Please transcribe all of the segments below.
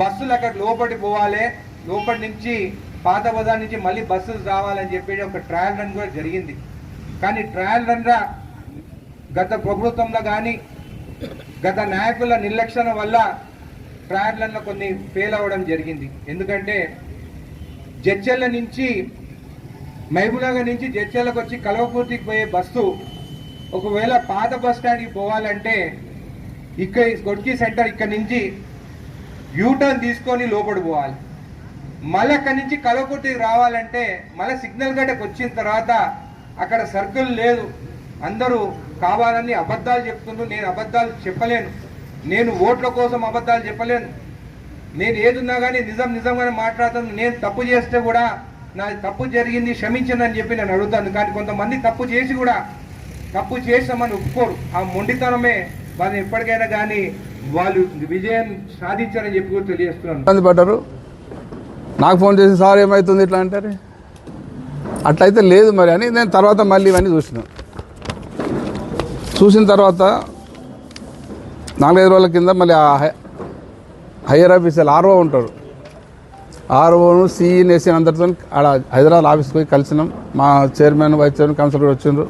బస్సులు అక్కడ లోపలి పోవాలి. లోపలి నుంచి పాత బజార్ నుంచి మళ్ళీ బస్సులు రావాలని చెప్పేసి ఒక ట్రయల్ రన్ కూడా జరిగింది. కానీ ట్రయల్ రన్ రా గత ప్రభుత్వంలో కానీ గత నాయకుల నిర్లక్ష్యం వల్ల ట్రయల్ రన్లో కొన్ని ఫెయిల్ అవ్వడం జరిగింది. ఎందుకంటే జడ్చెల్ల నుంచి మహబూబ్నగర్ నుంచి జడ్చెల్లకు వచ్చి కలవపూర్తికి పోయే బస్సు ఒకవేళ పాత బస్ స్టాండ్కి పోవాలంటే ఇక్కడ కొట్కి సెంటర్ ఇక్కడ నుంచి యూటర్న్ తీసుకొని లోపడి పోవాలి. మళ్ళీ అక్కడి నుంచి కలవకుర్తికి రావాలంటే మళ్ళీ సిగ్నల్ గడ్డకు వచ్చిన తర్వాత అక్కడ సర్కిల్ లేదు. అందరూ కావాలని అబద్ధాలు చెప్తున్నారు. నేను అబద్ధాలు చెప్పలేను. నేను ఓట్ల కోసం అబద్ధాలు చెప్పలేను. నేను ఏదున్నా కానీ నిజం నిజంగానే మాట్లాడతాను నేను తప్పు చేస్తే కూడా నా తప్పు జరిగింది క్షమించండి అని చెప్పి నేను అడుగుతాను. కానీ కొంతమంది తప్పు చేసి కూడా తప్పు చేసామని ఒప్పుకోరు. ఆ మొండితనమే వాళ్ళు ఎప్పటికైనా కానీ వాళ్ళు విజయం సాధించారని చెప్పి కూడా తెలియజేస్తున్నాను. ఇబ్బంది పడ్డారు. నాకు ఫోన్ చేసి సార్ ఏమవుతుంది ఇట్లా? అంటారు అట్లయితే లేదు మరి అని నేను తర్వాత మళ్ళీ ఇవన్నీ చూసిన. చూసిన తర్వాత నాలుగైదు రోజుల కింద మళ్ళీ ఆ హయ్యర్ ఆఫీసర్ ఆర్ఓ ఉంటారు ఆర్ఓను సిఈని వేసిన అందరితో ఆడ హైదరాబాద్ ఆఫీస్కి పోయి కలిసినాం. మా చైర్మన్ వైస్ చైర్మన్ కౌన్సిలర్ వచ్చిండ్రు.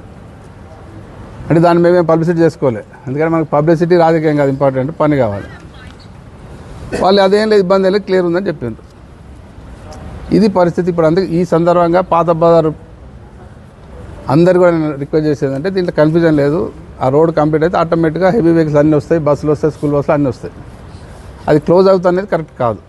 అంటే దాన్ని మేమేం పబ్లిసిటీ చేసుకోవాలి ఎందుకంటే మనకు పబ్లిసిటీ రాజకీయం కాదు ఇంపార్టెంట్ పని కావాలి. వాళ్ళు అదేం లేదు ఇబ్బంది లేదు క్లియర్ ఉందని చెప్పిండ్రు. ఇది పరిస్థితి ఇప్పుడు అందుకే ఈ సందర్భంగా పాత బజారు అందరు కూడా నేను రిక్వెస్ట్ చేసేది అంటే దీంట్లో కన్ఫ్యూజన్ లేదు. ఆ రోడ్ కంప్లీట్ అయితే ఆటోమేటిక్గా హెవీ వెహికల్స్ అన్నీ వస్తాయి బస్సులు వస్తాయి స్కూల్ బస్సులు అన్నీ వస్తాయి. అది క్లోజ్ అవుతుంది అనేది కరెక్ట్ కాదు.